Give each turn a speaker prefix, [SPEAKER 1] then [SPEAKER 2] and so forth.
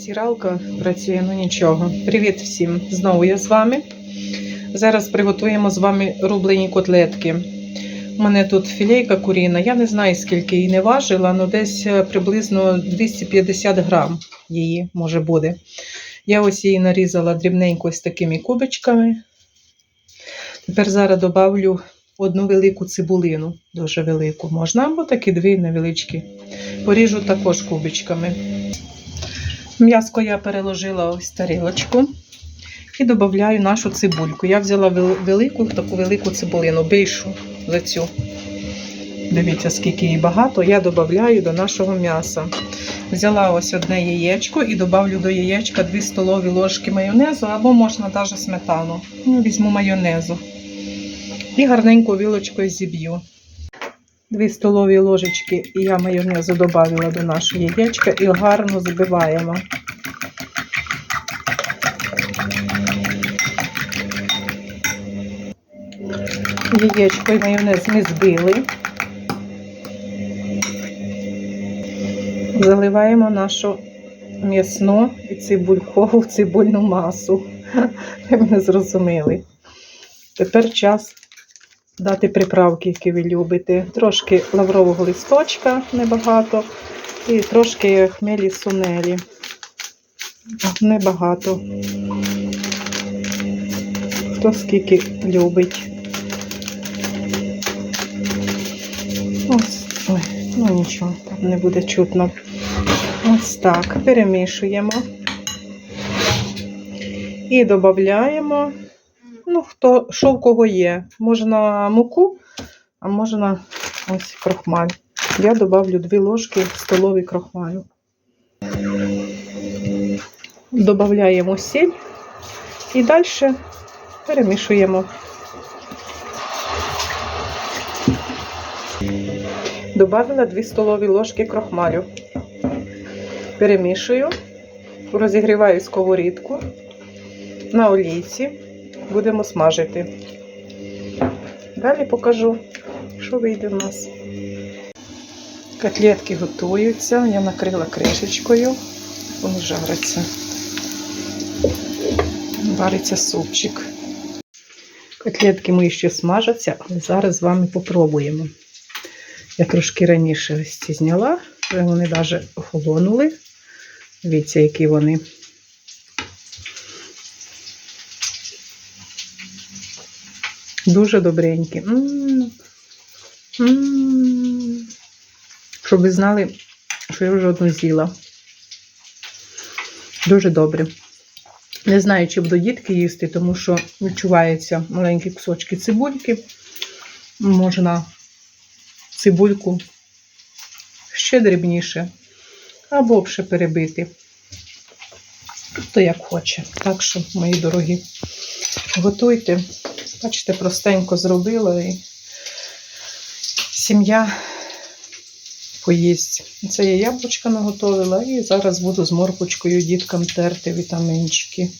[SPEAKER 1] Стиралка працює, ну нічого. Привіт всім! Знову я з вами. Зараз приготуємо з вами рублені котлетки. У мене тут філейка куріна. Я не знаю, скільки її не важила, але десь е, приблизно 250 грам її може буде. Я ось її нарізала дрібненько з такими кубичками. Тепер зараз добавлю одну велику цибулину, дуже велику. Можна, або такі дві невеличкі. Поріжу також кубичками. М'яско я переложила ось тарілочку і додаю нашу цибульку. Я взяла велику, таку велику цибулину, більшу за цю. Дивіться, скільки її багато. Я додаю до нашого м'яса. Взяла ось одне яєчко і додаю до яєчка 2 столові ложки майонезу, або можна навіть сметану. Ну, візьму майонезу. І гарненько вілочкою зіб'ю. 2 столові ложечки я майонезу додала до нашого яєчка і гарно збиваємо. Яєчко і майонез ми збили. Заливаємо нашу м'ясну і цибулькову цибульну масу. Ви мене зрозуміли. Тепер час дати приправки, які ви любите. Трошки лаврового листочка небагато, і трошки хмелі сунелі. Небагато. Хто скільки любить. Ось, ой, ну нічого, там не буде чутно. Ось так. Перемішуємо. І додаємо Ну, хто що в кого є. Можна муку, а можна ось крохмаль. Я добавлю 2 ложки столові крохмалю. Додаємо сіль і далі перемішуємо. Добавила 2 столові ложки крохмалю. Перемішую, розігріваю сковорідку на олійці будемо смажити. Далі покажу, що вийде в нас. Котлетки готуються, я накрила кришечкою, вони жаряться. Вариться супчик. Котлетки мої ще смажаться, але зараз з вами попробуємо. Я трошки раніше ось зняла, вони навіть охолонули. Дивіться, які вони. Дуже добренькі. М. М. Щоб ви знали, що я вже одну з'їла. Дуже добре. Не знаю, чи буду дітки їсти, тому що відчуваються маленькі кусочки цибульки. Можна цибульку ще дрібніше, або ще перебити. Хто як хоче. Так що, мої дорогі, готуйте. Бачите, простенько зробила і сім'я поїсть. Це я яблучка наготовила і зараз буду з моркочкою діткам терти вітамінчики.